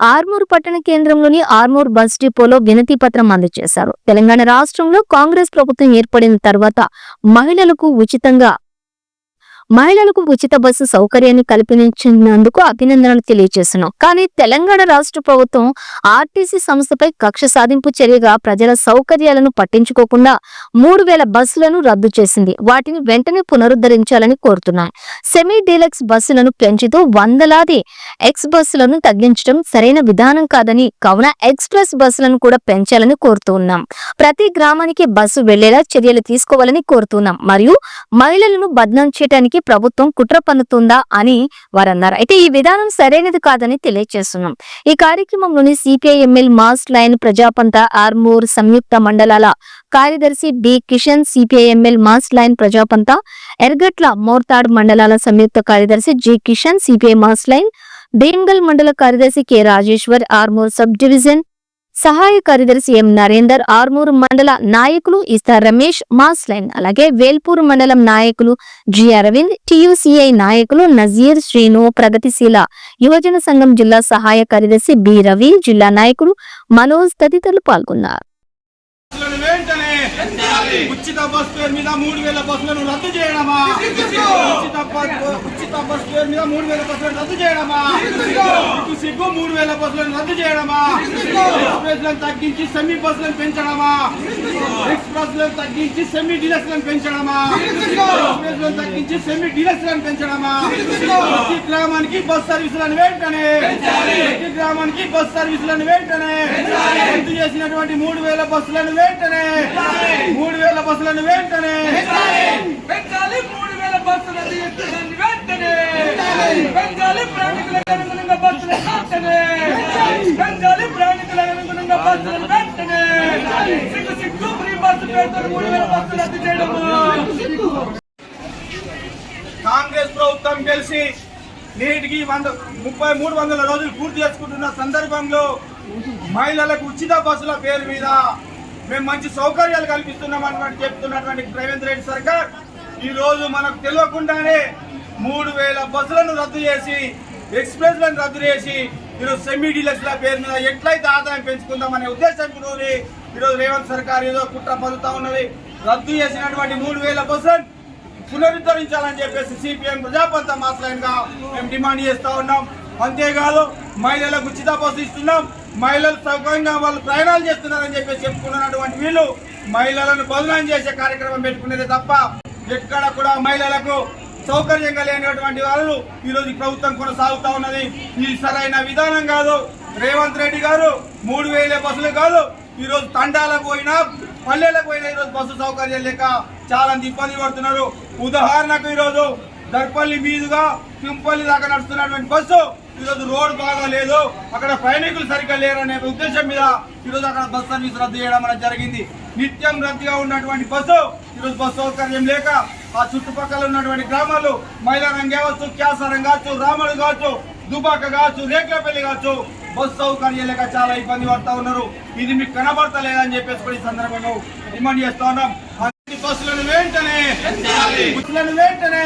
ఆర్మూర్ పట్టణ కేంద్రంలోని ఆర్మూర్ బస్ డిపోలో వినతి పత్రం అందజేశారు. తెలంగాణ రాష్ట్రంలో కాంగ్రెస్ ప్రభుత్వం ఏర్పడిన తర్వాత మహిళలకు ఉచితంగా మహిళలకు ఉచిత బస్సు సౌకర్యాన్ని కల్పించినందుకు అభినందనలు తెలియజేస్తున్నాం. కానీ తెలంగాణ రాష్ట్ర ప్రభుత్వం ఆర్టీసీ సంస్థపై కక్ష సాధింపు చర్యగా ప్రజల సౌకర్యాలను పట్టించుకోకుండా మూడు వేల బస్సులను రద్దు చేసింది. వాటిని వెంటనే పునరుద్ధరించాలని కోరుతున్నాం. సెమీ డీలక్స్ బస్సులను పెంచుతూ వందలాది ఎక్స్ బస్సులను తగ్గించడం సరైన విధానం కాదని కావున ఎక్స్ప్రెస్ బస్సులను కూడా పెంచాలని కోరుతూ ఉన్నాం. ప్రతి గ్రామానికి బస్సు వెళ్ళేలా చర్యలు తీసుకోవాలని కోరుతున్నాం మరియు మహిళలను బద్నాం చేయడానికి ప్రభుత్వం కుట్ర పన్నుతుందా అని వారన్నారు. అయితే ఈ విధానం సరైనది కాదని తెలియజేస్తున్నాం ఈ కార్యక్రమంలోని CPI mass line Prajapantha Armoor సంయుక్త మండలాల కార్యదర్శి B Kishan CPIML mass line Prajapantha Ergatla Mortad మండలాల సంయుక్త కార్యదర్శి G Kishan CPI mass line Dengal మండల కార్యదర్శి K Rajeshwar Armoor sub division సహాయ కార్యదర్శి ఎం నరేందర్ ఆర్మూరు మండల నాయకులు ఇస్తా రమేష్ మాస్లైన్ అలాగే వేల్పూర్ మండలం నాయకులు జి అరవింద్ టియుసిఐ నాయకులు నజీర్ శ్రీను ప్రగతిశీల యువజన సంఘం జిల్లా సహాయ కార్యదర్శి బి రవి జిల్లా నాయకులు మనోజ్ తదితరులు పాల్గొన్నారు. ఉచిత బస్ పేరు మీద మూడు వేల బస్సులను రద్దు చేయడమా? ఉచిత ఉచిత బస్ పేరు మీద మూడు వేల బస్సులను రద్దు చేయడమా? సిగ్గు మూడు వేల బస్సులను రద్దు చేయడమా? ఎక్స్ప్రెస్లను తగ్గించి సెమీ బస్సులను పెంచడమా? ఎక్స్ప్రెస్లను తగ్గించి సెమీ డీలక్స్లను పెంచడమా? తగ్గించి సెమీ డీలక్స్లను పెంచడమా? ప్రతి గ్రామానికి బస్ సర్వీసులను వెంటనే! ప్రతి గ్రామానికి బస్ సర్వీసులను వెంటనే! రద్దు చేసినటువంటి మూడు వేల బస్సులను వెంటనే! మూడు వేల బస్సులను వెంటనే! అనుగుణంగా బస్సులు అనుగుణంగా బస్సులు వెంటనే సిగ్గు సిగ్గు ఫ్రీ బస్సు పేరుతో మూడు వేల బస్సులు రద్దు చేయడము కాంగ్రెస్ ప్రభుత్వం కలిసి నేటికి వంద ముప్పై మూడు వందల రోజులు పూర్తి చేసుకుంటున్న సందర్భంలో మహిళలకు ఉచిత బస్సుల పేరు మీద మేము మంచి సౌకర్యాలు కల్పిస్తున్నాం చెప్తున్నటువంటి రేవంత్ రెడ్డి సర్కార్. ఈరోజు మనకు తెలియకుండానే మూడు వేల బస్సులను రద్దు చేసి ఎక్స్ప్రెస్లను రద్దు చేసి ఈరోజు సెమీ డీలక్స్ల పేరు మీద ఎట్లయితే ఆదాయం పెంచుకుందామనే ఉద్దేశంతో ఈరోజు రేవంత్ సర్కార్ ఏదో కుట్ర పదుతా ఉన్నది. రద్దు చేసినటువంటి మూడు వేల పర్సెంట్ పునరుద్ధరించాలని చెప్పేసి సిపిఎం ప్రజాపంత మాట్లాడిగా మేము డిమాండ్ చేస్తా ఉన్నాం. అంతేకాదు మహిళలకు ఉచిత బస్సు ఇస్తున్నాం. మహిళలు సౌకర్యంగా వాళ్ళు ప్రయాణాలు చేస్తున్నారని చెప్పేసి చెప్పుకున్నటువంటి వీళ్ళు మహిళలను బదులాం చేసే కార్యక్రమం పెట్టుకునేది తప్ప ఎక్కడ కూడా మహిళలకు సౌకర్యంగా లేనటువంటి వాళ్ళు ఈరోజు ప్రభుత్వం కొనసాగుతా ఉన్నది. ఇది సరైన విధానం కాదు. రేవంత్ రెడ్డి గారు మూడు వేల బస్సులు కాదు. ఈరోజు తండాలకు పోయినా పల్లెలకు పోయినా ఈరోజు బస్సు సౌకర్యం లేక చాలా మంది ఇబ్బంది పడుతున్నారు. ఉదాహరణకు ఈరోజు దర్పల్లి మీదుగా పింపల్లి దాకా నడుస్తున్నటువంటి బస్సు ఈరోజు రోడ్డు రోడ్ బాగా లేదు. అక్కడ ప్రయాణికులు సరిగ్గా లేరనే ఉద్దేశం మీద ఈ రోజు అక్కడ బస్ సర్వీస్ రద్దు చేయడం అనేది జరిగింది. నిత్యం రద్దీగా ఉన్నటువంటి బస్సు ఈ రోజు బస్సు సౌకర్యం లేక ఆ చుట్టుపక్కల ఉన్నటువంటి గ్రామాలు మైలారం కావచ్చు క్యాసారం కావచ్చు రాముడు కావచ్చు దుబాక కావచ్చు రేట్లపల్లి కావచ్చు బస్సు సౌకర్యం లేక చాలా ఇబ్బంది పడతా ఉన్నారు. ఇది మీకు కనబడతలేదని చెప్పేసి కూడా ఈ సందర్భంగా డిమాండ్ చేస్తా ఉన్నాం. బస్సులను వెంటనే. బస్సులను వెంటనే